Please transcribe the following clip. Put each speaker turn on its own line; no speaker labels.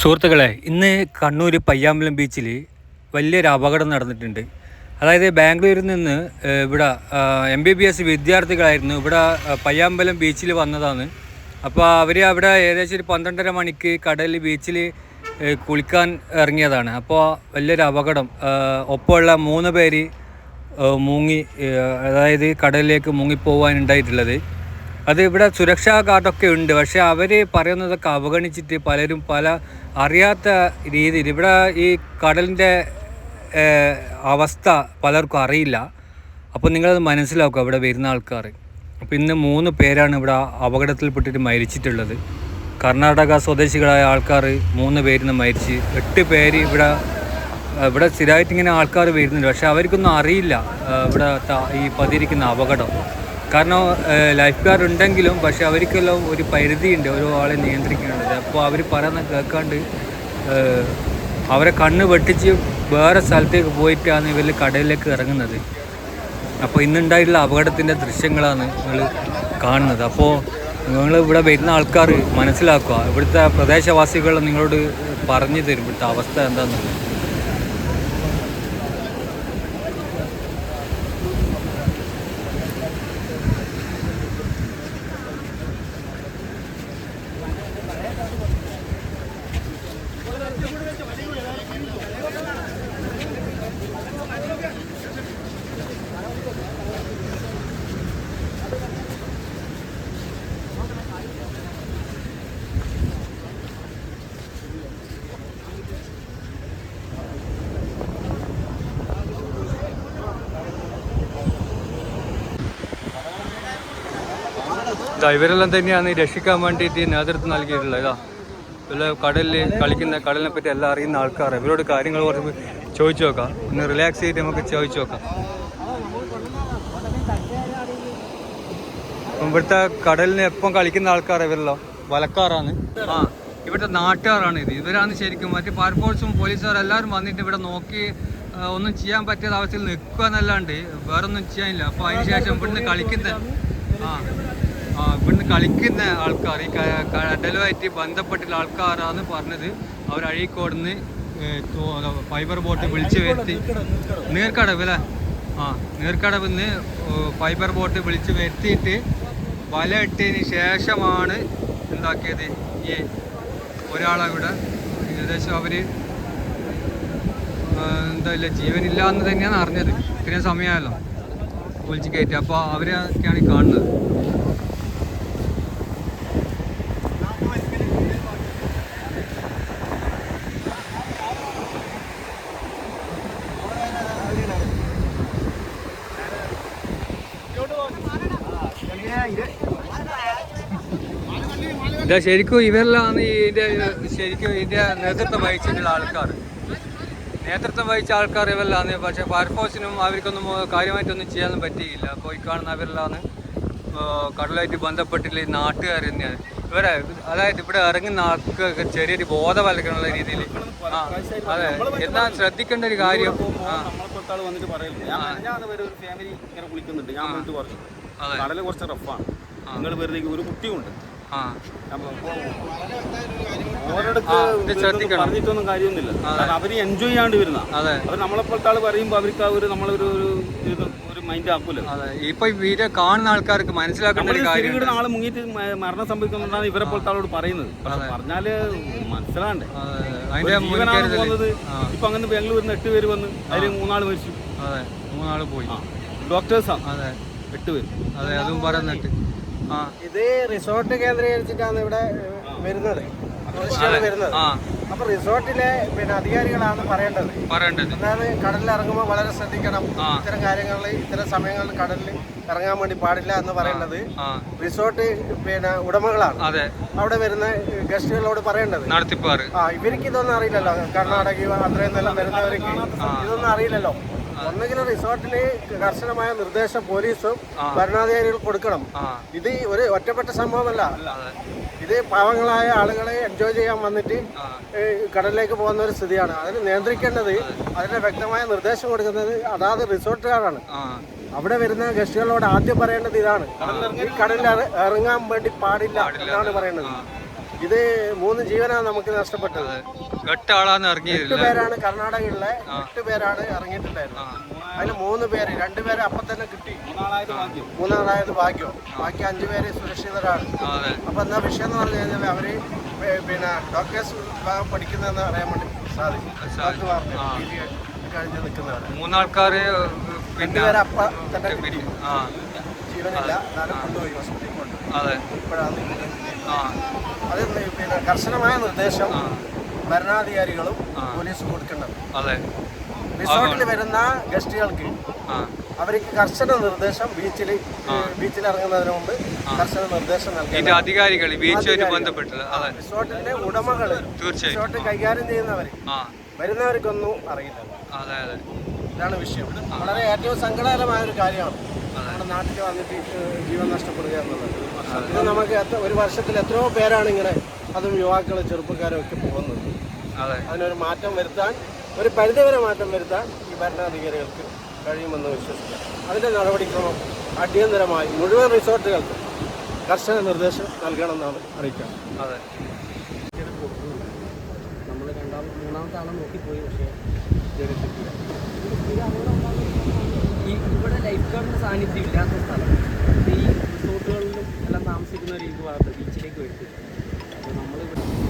സുഹൃത്തുക്കളെ ഇന്ന് കണ്ണൂർ പയ്യാമ്പലം ബീച്ചിൽ വലിയൊരു അപകടം നടന്നിട്ടുണ്ട്. അതായത് ബാംഗ്ലൂരിൽ നിന്ന് ഇവിടെ എം ബി ബി എസ് വിദ്യാർത്ഥികളായിരുന്നു ഇവിടെ പയ്യാമ്പലം ബീച്ചിൽ വന്നതാണ്. അപ്പോൾ അവർ അവിടെ ഏകദേശം ഒരു പന്ത്രണ്ടര മണിക്ക് കടലിൽ ബീച്ചിൽ കുളിക്കാൻ ഇറങ്ങിയതാണ്. അപ്പോൾ വലിയൊരു അപകടം. ഒപ്പമുള്ള മൂന്ന് പേര് മുങ്ങി അതായത് കടലിലേക്ക് മുങ്ങിപ്പോവാനുണ്ടായിട്ടുള്ളത്. അത് ഇവിടെ സുരക്ഷാ ഗാർഡൊക്കെ ഉണ്ട്. പക്ഷേ അവർ പറയുന്നതൊക്കെ അവഗണിച്ചിട്ട് പലരും പല അറിയാത്ത രീതിയിൽ ഇവിടെ ഈ കടലിന്റെ അവസ്ഥ പലർക്കും അറിയില്ല. അപ്പോൾ നിങ്ങളത് മനസ്സിലാക്കുക ഇവിടെ വരുന്ന ആൾക്കാർ. അപ്പോൾ ഇന്ന് മൂന്ന് പേരാണ് ഇവിടെ അപകടത്തിൽപ്പെട്ടിട്ട് മരിച്ചിട്ടുള്ളത്. കർണാടക സ്വദേശികളായ ആൾക്കാർ മൂന്ന് പേരിന്ന് മരിച്ച് എട്ട് പേര് ഇവിടെ ഇവിടെ സ്ഥിരമായിട്ട് ഇങ്ങനെ ആൾക്കാർ വരുന്നുണ്ട്. പക്ഷേ അവർക്കൊന്നും അറിയില്ല ഇവിടെ ഈ പതിയിരിക്കുന്ന അപകടം. കാരണം ലൈഫ് ഗാർഡ് ഉണ്ടെങ്കിലും പക്ഷെ അവർക്കെല്ലാം ഒരു പരിധിയുണ്ട് ഓരോ ആളെ നിയന്ത്രിക്കേണ്ടത് അപ്പോൾ അവർ പറയുന്ന കേൾക്കാണ്ട് അവരെ കണ്ണ് വെട്ടിച്ച് വേറെ സ്ഥലത്തേക്ക് പോയിട്ടാണ് ഇവർ കടലിലേക്ക് ഇറങ്ങുന്നത്. അപ്പോൾ ഇന്നുണ്ടായിട്ടുള്ള അപകടത്തിന്റെ ദൃശ്യങ്ങളാണ് നിങ്ങൾ കാണുന്നത്. അപ്പോൾ നിങ്ങൾ ഇവിടെ വരുന്ന ആൾക്കാർ മനസ്സിലാക്കുക. ഇവിടുത്തെ പ്രദേശവാസികൾ നിങ്ങളോട് പറഞ്ഞു തരും ഇവിടുത്തെ അവസ്ഥ എന്താണെന്നുള്ളത് ഇതാ ഇവരെല്ലാം തന്നെയാണ് രക്ഷിക്കാൻ വേണ്ടിയിട്ട് നേതൃത്വം നൽകിയിട്ടുള്ളത് ഇതാ ഇവർ കടലിൽ കളിക്കുന്ന കടലിനെ പറ്റി എല്ലാം അറിയുന്ന ആൾക്കാർ ഇവരോട് കാര്യങ്ങൾ കുറച്ച് ചോദിച്ചു നോക്കാം. ഒന്ന് റിലാക്സ് ചെയ്തിട്ട് നമുക്ക് ചോദിച്ചു നോക്കാം. ഇവിടുത്തെ കടലിന് എപ്പം കളിക്കുന്ന ആൾക്കാർ ഇവരല്ലോ? വലക്കാറാണ് ആ ഇവിടുത്തെ നാട്ടുകാരാണ് ഇത്. ഇവരാണ് ശരിക്കും മറ്റു ഫയർഫോഴ്സും പോലീസുകാരും എല്ലാവരും വന്നിട്ട് ഇവിടെ നോക്കി ഒന്നും ചെയ്യാൻ പറ്റാത്ത അവസ്ഥയിൽ നിൽക്കുക എന്നല്ലാണ്ട് വേറൊന്നും ചെയ്യാനില്ല. അപ്പോൾ അതിന് ശേഷം ഇവിടുന്ന് കളിക്കുന്ന ആ. ഇവിടുന്ന് കളിക്കുന്ന ആൾക്കാർ ഈ കടലുമായിട്ട് ബന്ധപ്പെട്ടുള്ള ആൾക്കാരാന്ന് പറഞ്ഞത്. അവർ അഴീക്കോടുന്ന് ഫൈബർ ബോട്ട് വിളിച്ച് വരുത്തി. നീർക്കടവ് അല്ലേ? ആ നീർക്കടവിൽ നിന്ന് ഫൈബർ ബോട്ട് വിളിച്ച് വരുത്തിയിട്ട് വല ഇട്ടതിന് ശേഷമാണ് എന്താക്കിയത്? ഈ ഒരാളവിടെ ഏകദേശം അവർ എന്താ ഇല്ല ജീവനില്ല എന്ന് തന്നെയാണ് അറിഞ്ഞത്. ഇത്രയും സമയമായല്ലോ. വിളിച്ച് കയറ്റി. അപ്പോൾ അവരൊക്കെയാണ് ഈ കാണുന്നത്. ഇതാ ശരിക്കും ഇവരിലാണ് ഇതിന്റെ ശരിക്കും ഇതിന്റെ നേതൃത്വം വഹിച്ചിട്ടുള്ള ആൾക്കാർ. നേതൃത്വം വഹിച്ച ആൾക്കാർ ഇവരിലാണ്. പക്ഷെ ഫയർഫോഴ്സിനും അവർക്കൊന്നും കാര്യമായിട്ടൊന്നും ചെയ്യാനൊന്നും പറ്റിയില്ല. അപ്പോൾ ഈ കാണുന്ന അവരിലാണ് കടലായിട്ട് ബന്ധപ്പെട്ടില്ല ഈ നാട്ടുകാർ തന്നെയാണ്. ഇവരെ അതായത് ഇവിടെ ഇറങ്ങുന്ന ആൾക്കൊക്കെ ചെറിയൊരു ബോധവൽക്കരണമുള്ള രീതിയിൽ. ആ അതെ. എന്നാൽ ശ്രദ്ധിക്കേണ്ട ഒരു കാര്യം
വന്നിട്ട് ഞാൻ ഒരു ഫാമിലി ഇങ്ങനെ കുളിക്കുന്നുണ്ട് ഞാൻ. കടൽ കുറച്ച് റഫാണ് നിങ്ങൾ വെറുതെ ഒരു കുട്ടിയുണ്ട് പറഞ്ഞിട്ടൊന്നും കാര്യമൊന്നുമില്ല. കാരണം അവർ എൻജോയ് ചെയ്യാണ്ട് വരുന്ന. അവർ നമ്മളെപ്പോലത്തെ ആൾ പറയുമ്പോൾ അവർക്ക് ആ ഒരു നമ്മളൊരു ഒരു ഒരു മൈൻഡ് ആക്കൂല
ഇപ്പൊ വീഡിയോ കാണുന്ന ആൾക്കാർക്ക് മനസ്സിലാക്കേണ്ട
ആൾ മുങ്ങിയിട്ട് മരണം സംഭവിക്കുന്നുണ്ടാണ് ഇവരെ പോലത്തെ ആളോട് പറയുന്നത്. പറഞ്ഞാൽ മനസ്സിലാണ്ടേ പോകുന്നത്. ഇപ്പൊ അങ്ങനെ ബാംഗ്ലൂരിൽ നിന്ന് എട്ട് പേര് വന്ന് അതിൽ മൂന്നാൾ മരിച്ചു.
അതെ. മൂന്നാൾ പോയി.
ഡോക്ടേഴ്സാണ് എട്ട് പേര്.
അതെ അതും പറയുന്നുണ്ട് ആ
ഇത് റിസോർട്ട് കേന്ദ്രീകരിച്ചിട്ടാണ് ഇവിടെ വരുന്നത്. വരുന്നത്. അപ്പൊ റിസോർട്ടിലെ പിന്നെ അധികാരികളാണ് പറയേണ്ടത്.
പറയേണ്ടത്.
അതായത് കടലിൽ ഇറങ്ങുമ്പോൾ വളരെ ശ്രദ്ധിക്കണം. ഇത്തരം കാര്യങ്ങളിൽ ഇത്തരം സമയങ്ങളിൽ കടലിൽ ഇറങ്ങാൻ വേണ്ടി പാടില്ല എന്ന്
പറയേണ്ടത്
റിസോർട്ട് പിന്നെ ഉടമകളാണ്.
അതെ.
അവിടെ വരുന്ന ഗസ്റ്റുകളോട് പറയേണ്ടത്.
നടത്തിപ്പാറ്
ആ ഇവർക്ക് ഇതൊന്നും അറിയില്ലല്ലോ. കർണാടക അത്രയും നല്ല വരുന്നവർക്ക് ഇതൊന്നും അറിയില്ലല്ലോ. ഒന്നുകിൽ റിസോർട്ടിന് കർശനമായ നിർദ്ദേശം പോലീസും ഭരണാധികാരികൾ കൊടുക്കണം. ഇത് ഒരു ഒറ്റപ്പെട്ട സംഭവമല്ല. ഇത് പാവങ്ങളായ ആളുകളെ എൻജോയ് ചെയ്യാൻ വന്നിട്ട് കടലിലേക്ക് പോകുന്ന ഒരു സ്ഥിതിയാണ്. അതിന് നിയന്ത്രിക്കേണ്ടത് അതിന് വ്യക്തമായ നിർദ്ദേശം കൊടുക്കുന്നത് അതാത് റിസോർട്ടുകാരാണ്. അവിടെ വരുന്ന ഗസ്റ്റുകളോട് ആദ്യം പറയേണ്ടത് ഇതാണ്. ഈ കടലിൽ ഇറങ്ങാൻ വേണ്ടി പാടില്ല എന്നാണ് പറയുന്നത് ഇത് മൂന്ന് ജീവനാണ് നമുക്ക് നഷ്ടപ്പെട്ടത്.
എട്ട് ആളാന്ന്
എട്ട് പേരാണ് കർണാടകയിലെ എട്ട് പേരാണ് ഇറങ്ങിയിട്ടുണ്ടായിരുന്നത്. അതിൽ മൂന്ന് പേര് രണ്ടുപേരെ അപ്പൊ തന്നെ കിട്ടി.
മൂന്നാളായത് ഭാഗ്യം.
ബാക്കി അഞ്ചു പേര് സുരക്ഷിതരാണ്.
അതെ.
അപ്പൊ എന്താ വിഷയം എന്ന് പറഞ്ഞു കഴിഞ്ഞാൽ അവർ പിന്നെ ഡോക്ടേഴ്സ് വിഭാഗം പഠിക്കുന്നതെന്ന് പറയാൻ വേണ്ടി സാധിക്കും കഴിഞ്ഞ് നിൽക്കുന്നവർ
മൂന്നാൾക്കാര് പിന്നെ
രണ്ടുപേരെ അപ്പ തന്നെ കിട്ടി.
അതെ.
അത് പിന്നെ കർശനമായ നിർദ്ദേശം ഭരണാധികാരികളും പോലീസും കൊടുക്കേണ്ടത്
അതെ.
റിസോർട്ടിൽ വരുന്ന ഗസ്റ്റുകൾക്ക് അവർക്ക് കർശന നിർദ്ദേശം ബീച്ചിൽ ബീച്ചിൽ ഇറങ്ങുന്നതിന് മുമ്പ് കർശന നിർദ്ദേശം നൽകി
അധികാരികൾ ബീച്ചുമായിട്ട് ബന്ധപ്പെട്ടില്ല അതെ.
റിസോർട്ടിന്റെ ഉടമകൾ
തീർച്ചയായും.
റിസോർട്ട് കൈകാര്യം ചെയ്യുന്നവര്
ആ.
വരുന്നവർക്കൊന്നും അറിയില്ല.
അതെ അതെ.
ഇതാണ് വിഷയം. വളരെ ഏറ്റവും സങ്കടകരമായ ഒരു കാര്യമാണ്. നമ്മുടെ നാട്ടിൽ വന്നിട്ട് ജീവൻ നഷ്ടപ്പെടുക എന്നുള്ളത്. ഇത് നമുക്ക് ഒരു വർഷത്തിൽ എത്രയോ പേരാണ് ഇങ്ങനെ അതും യുവാക്കൾ ചെറുപ്പക്കാരും ഒക്കെ പോകുന്നത്.
അതെ.
അതിനൊരു മാറ്റം വരുത്താൻ ഒരു പരിധിവരെ മാറ്റം വരുത്താൻ ഈ ഭരണാധികാരികൾക്ക് കഴിയുമെന്ന് വിശ്വസിക്കാം. അതിന്റെ നടപടിക്രമം അടിയന്തരമായി മുഴുവൻ റിസോർട്ടുകൾക്ക് കർശന നിർദ്ദേശം നൽകണമെന്നാണ് അറിയിക്കാം
അതെ.
നമ്മൾ രണ്ടാമത് മൂന്നാമത്തെ ആളെ നോക്കിപ്പോയി പക്ഷേ ജനിച്ചിട്ടില്ല ലൈഫ് ഗാർഡിന്റെ സാന്നിധ്യം ഇല്ലാത്ത സ്ഥലമാണ് ഈ റിസോർട്ടുകളിലും എല്ലാം താമസിക്കുന്ന രീതി ഭാഗത്ത് ബീച്ചിലേക്ക് വരുത്തി അപ്പോൾ നമ്മളിവിടെ